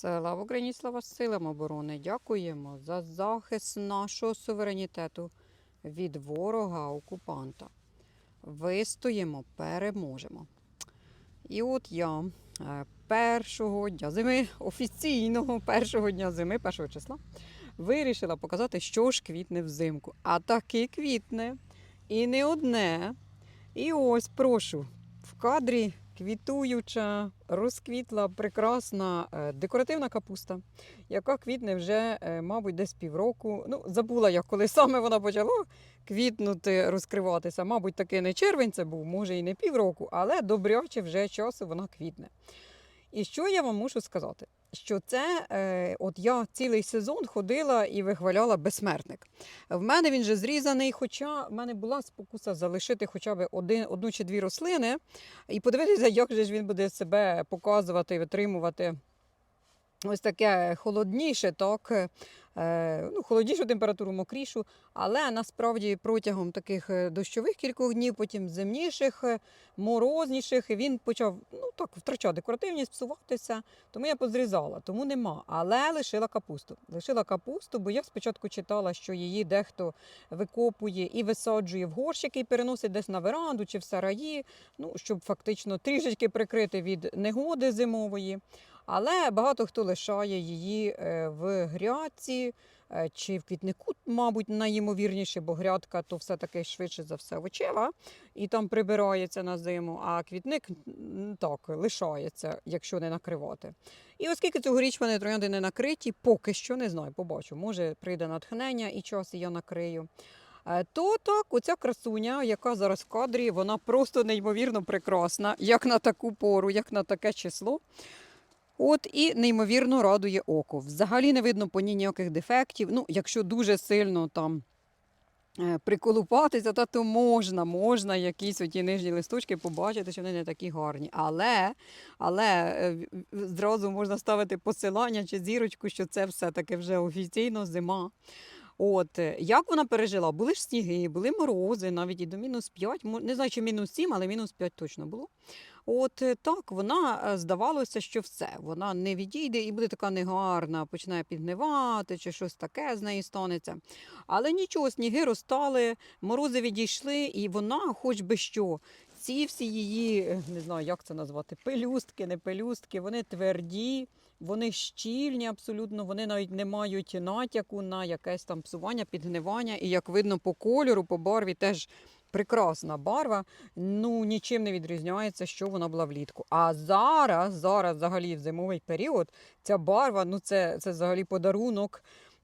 Слава Україні, слава силам оборони. Дякуємо за захист нашого суверенітету від ворога окупанта. Вистоїмо, переможемо. І от я е, першого дня зими, офіційного першого дня зими, першого числа, вирішила показати, що ж квітне взимку. А таки квітне. І не одне. І ось прошу, в кадрі квітуюча, розквітла прекрасна е, декоративна капуста, яка квітне вже, е, мабуть, десь півроку. Ну, забула я, коли саме вона почала квітнути, розкриватися. Мабуть, таки не червень це був, може і не півроку, але добряче вже часу вона квітне. І що я вам мушу сказати? Що це, е, от я цілий сезон ходила і вихваляла безсмертник. В мене він же зрізаний, хоча в мене була спокуса залишити хоча б один, одну чи дві рослини і подивитися, як же ж він буде себе показувати і витримувати. Ось таке холодніше, так, е, ну, холоднішу температуру, мокрішу, але насправді протягом таких е, дощових кількох днів, потім зимніших, е, морозніших, він почав ну, так, втрачати декоративність, псуватися. Тому я позрізала, тому нема. Але лишила капусту. Лишила капусту, бо я спочатку читала, що її дехто викопує і висаджує в горщики і переносить десь на веранду чи в сараї, ну, щоб фактично трішечки прикрити від негоди зимової. Але багато хто лишає її е, в грядці е, чи в квітнику, мабуть, найімовірніше, бо грядка то все-таки швидше за все овочева і там прибирається на зиму, а квітник так лишається, якщо не накривати. І оскільки цьогоріч вони троянди не накриті, поки що не знаю, побачу. Може прийде натхнення і час і я накрию. Е, То так, оця красуня, яка зараз в кадрі, вона просто неймовірно прекрасна, як на таку пору, як на таке число. От і неймовірно радує око. Взагалі не видно по ній ніяких дефектів. Ну, якщо дуже сильно там е, приколупатися, то, можна, можна якісь оті нижні листочки побачити, що вони не такі гарні. Але, але е, зразу можна ставити посилання чи зірочку, що це все-таки вже офіційно зима. От е, як вона пережила? Були ж сніги, були морози, навіть і до мінус 5, не знаю, чи мінус 7, але мінус 5 точно було. От е, так, вона е, здавалося, що все, вона не відійде і буде така негарна, починає підгнивати, чи щось таке з неї станеться. Але нічого, сніги розтали, морози відійшли, і вона, хоч би що, ці всі її, е, не знаю, як це назвати, пелюстки, не пелюстки, вони тверді. Вони щільні абсолютно, вони навіть не мають натяку на якесь там псування, підгнивання. І як видно по кольору, по барві теж прекрасна барва. Ну нічим не відрізняється, що вона була влітку. А зараз, зараз, взагалі, в зимовий період, ця барва, ну це, це взагалі подарунок,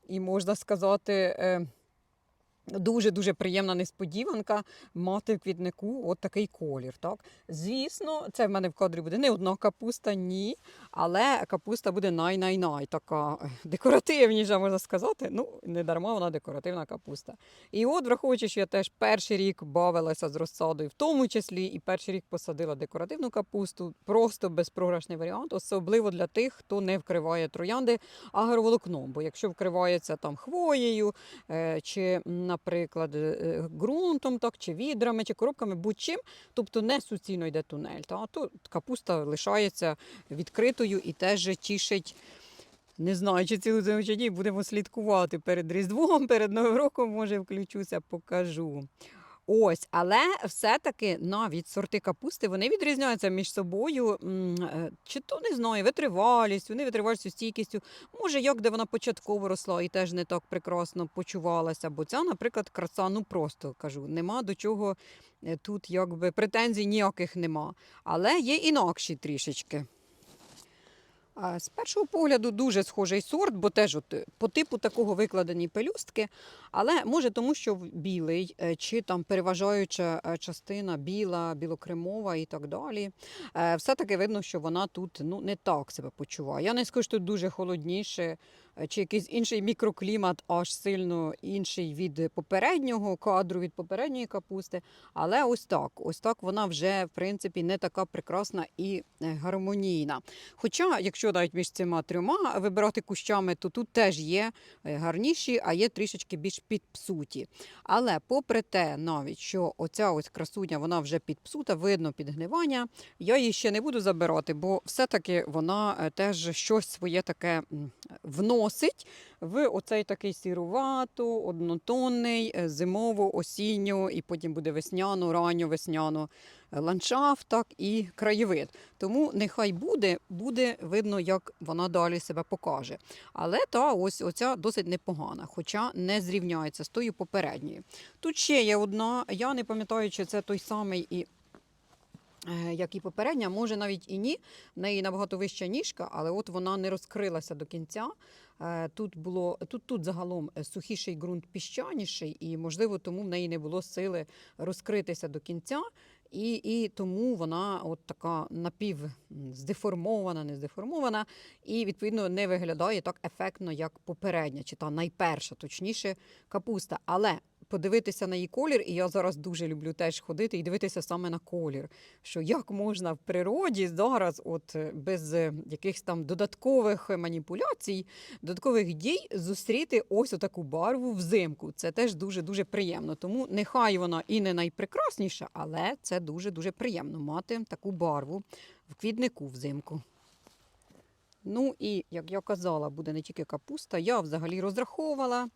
і можна сказати. Дуже-дуже приємна несподіванка мати в квітнику от такий колір. Так? Звісно, це в мене в кадрі буде не одна капуста, ні. Але капуста буде най-най-най, така декоративніша, можна сказати. Ну, не дарма вона декоративна капуста. І от, враховуючи, що я теж перший рік бавилася з розсадою, в тому числі і перший рік посадила декоративну капусту, просто безпрограшний варіант, особливо для тих, хто не вкриває троянди агроволокном. Бо якщо вкривається там хвоєю, е, чи, м, наприклад, е, ґрунтом, так, чи відрами, чи коробками, будь-чим, тобто не суцільно йде тунель, та, то капуста лишається відкритою і теж тішить. Не знаю, чи цілу зиму чи ні, будемо слідкувати перед Різдвом, перед Новим роком, може, включуся, покажу. Ось, але все-таки навіть сорти капусти вони відрізняються між собою. е, Чи то не знаю, витривалістю, не витривалістю, стійкістю. Може, як де вона початково росла і теж не так прекрасно почувалася. Бо ця, наприклад, краса, ну просто кажу, нема до чого е, тут якби претензій ніяких нема. Але є інакші трішечки. З першого погляду дуже схожий сорт, бо теж от, е, по типу такого викладені пелюстки, але може тому, що білий, е, чи там переважаюча е, частина біла, білокремова і так далі. Все-таки видно, що вона тут ну, не так себе почуває. Я не скажу, що тут дуже холодніше, чи якийсь інший мікроклімат, аж сильно інший від попереднього кадру, від попередньої капусти. Але ось так, ось так вона вже в принципі не така прекрасна і е, гармонійна. Хоча, якщо навіть між цими трьома вибирати кущами, то тут теж є е, гарніші, а є трішечки більш підпсуті. Але попри те, навіть що оця ось красуня, вона вже підпсута, видно підгнивання. Я її ще не буду забирати, бо все-таки вона е, теж щось своє таке м, вносить в оцей такий сірувато, однотонний, е, зимово, осінньо, і потім буде весняно, ранньо весняно е, ландшафт, так і краєвид. Тому нехай буде, буде видно, як вона далі себе покаже. Але та ось оця досить непогана, хоча не зрівняється з тою попередньою. Тут ще є одна, я не пам'ятаю, чи це той самий і. Е, Як і попередня, може навіть і ні. В неї набагато вища ніжка, але от вона не розкрилася до кінця. Е, Тут було тут, тут загалом е, сухіший ґрунт піщаніший, і можливо тому в неї не було сили розкритися до кінця. І, і тому вона от така напів здеформована, не здеформована, і відповідно не виглядає так ефектно, як попередня, чи та найперша, точніше, капуста. Але подивитися на її колір, і я зараз дуже люблю теж ходити і дивитися саме на колір. Що як можна в природі зараз, от е, без е, якихось там додаткових маніпуляцій, додаткових дій, зустріти ось отаку барву взимку. Це теж дуже дуже приємно. Тому нехай вона і не найпрекрасніша, але це дуже дуже приємно мати таку барву в квітнику взимку. Ну і як я казала, буде не тільки капуста. Я взагалі розраховувала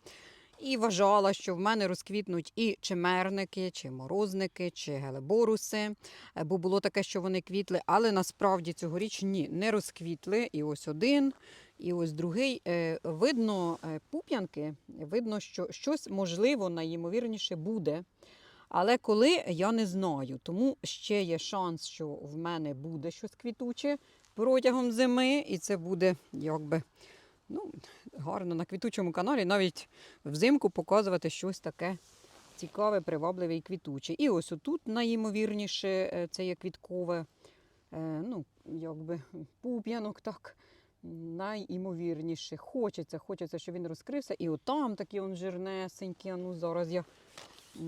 і вважала, що в мене розквітнуть і чимерники, чи морозники, чи гелеборуси. Е, Бо було таке, що вони квітли, але насправді цьогоріч ні, не розквітли. І ось один, і ось другий. Е, Видно е, пуп'янки, видно, що щось можливо найімовірніше буде. Але коли я не знаю, тому ще є шанс, що в мене буде щось квітуче протягом зими, і це буде якби ну, гарно на квітучому каналі навіть взимку показувати щось таке цікаве, привабливе і квітуче. І ось отут найімовірніше е, це є квіткове, е, ну, якби пуп'янок так. Найімовірніше. Хочеться, хочеться, щоб він розкрився. І отам такі он жирнесенькі. А ну зараз я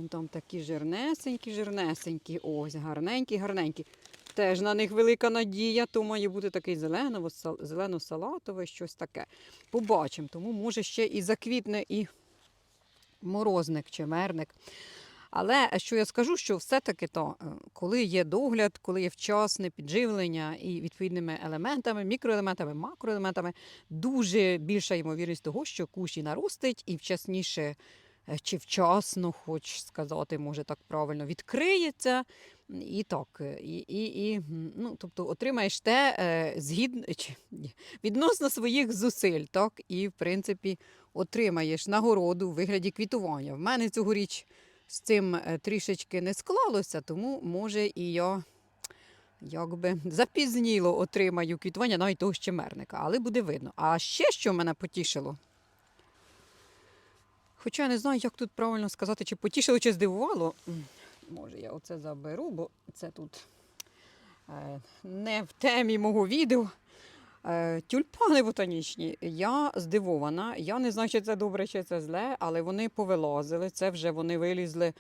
там такі жирнесенькі, жирнесенькі. Ось, гарненькі, гарненькі. Теж на них велика надія, то має бути такий зелено- зелено-салатовий, щось таке. Побачимо. Тому може ще і заквітне, і морозник чи мерник. Але що я скажу, що все-таки то, е, коли є догляд, коли є вчасне підживлення і відповідними елементами, мікроелементами, макроелементами, дуже більша ймовірність того, що кущ і наростить і вчасніше е, чи вчасно, хоч сказати, може так правильно, відкриється. І так, е, і, і, і ну, тобто отримаєш те е, згідно відносно своїх зусиль, так, і в принципі отримаєш нагороду у вигляді квітування. В мене цьогоріч з цим е, трішечки не склалося, тому може і я якби запізніло отримаю квітування навіть того щемерника, але буде видно. А ще що мене потішило. Хоча я не знаю, як тут правильно сказати, чи потішило, чи здивувало. Може, я оце заберу, бо це тут е, не в темі мого відео. Е, Тюльпани ботанічні. Я здивована. Я не знаю, чи це добре, чи це зле, але вони повилазили. Це вже вони вилізли.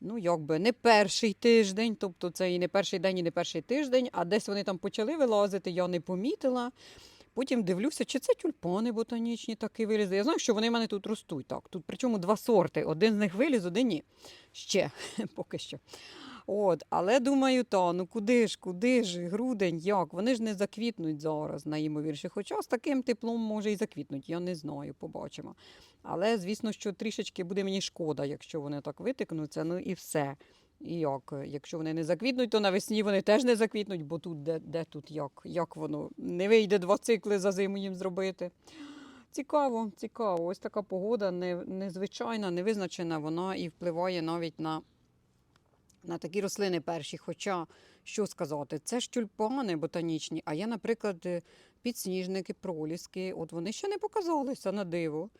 Ну, якби не перший тиждень, тобто це і не перший день, і не перший тиждень, а десь вони там почали вилазити, я не помітила. Потім дивлюся, чи це тюльпани ботанічні таки вилізли. Я знаю, що вони в мене тут ростуть. Так. Тут причому два сорти. Один з них виліз, один ні. Ще поки що. От, але думаю, та ну куди ж, куди ж, грудень, як? Вони ж не заквітнуть зараз, найімовірніше. Хоча з таким теплом може і заквітнуть, я не знаю, побачимо. Але звісно, що трішечки буде мені шкода, якщо вони так витикнуться, ну і все. І як? Якщо вони не заквітнуть, то навесні вони теж не заквітнуть, бо тут де, де тут як? Як воно? Не вийде два цикли за зиму їм зробити. Цікаво, цікаво. Ось така погода не, незвичайна, невизначена, вона і впливає навіть на, на такі рослини перші. Хоча, що сказати, це ж тюльпани ботанічні, а є, наприклад, е, підсніжники, проліски. От вони ще не показалися на диво.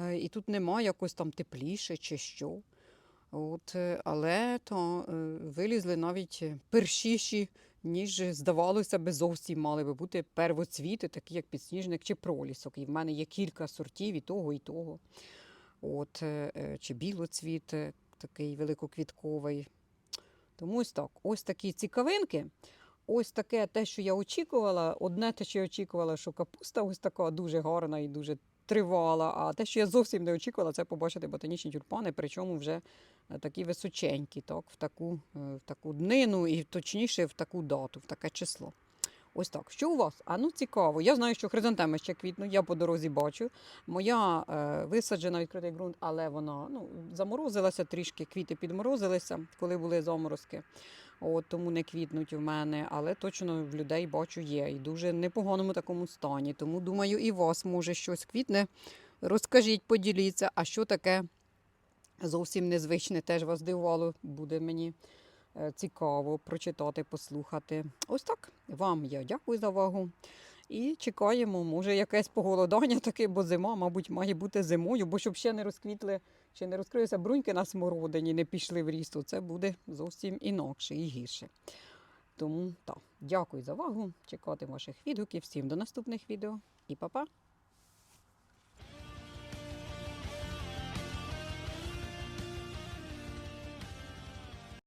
Е, І тут нема якось там тепліше чи що. От, е, але то е, вилізли навіть першіші ніж здавалося би, зовсім мали би бути первоцвіти, такі як підсніжник чи пролісок. І в мене є кілька сортів і того, і того. От, е, е, чи білоцвіт, е, такий великоквітковий. Тому ось так. Ось такі цікавинки. Ось таке те, що я очікувала. Одне те, що я очікувала, що капуста ось така дуже гарна і дуже тривала. А те, що я зовсім не очікувала, це побачити ботанічні тюльпани, причому вже е, такі височенькі, так, в таку, е, в таку днину і точніше в таку дату, в таке число. Ось так. Що у вас? А ну цікаво. Я знаю, що хризантеми ще квітнуть, я по дорозі бачу. Моя е, висаджена відкритий ґрунт, але вона ну, заморозилася трішки, квіти підморозилися, коли були заморозки. От, тому не квітнуть в мене, але точно в людей бачу є і дуже непоганому такому стані. Тому думаю, і вас може щось квітне. Розкажіть, поділіться, а що таке зовсім незвичне, теж вас здивувало, буде мені е, цікаво прочитати, послухати. Ось так. Вам я дякую за увагу. І чекаємо, може, якесь поголодання таке, бо зима, мабуть, має бути зимою, бо щоб ще не розквітли, ще не розкрилися бруньки на смородині, не пішли в ріст, це буде зовсім інакше і гірше. Тому так, дякую за увагу. Чекати ваших відгуків. Всім до наступних відео і па-па!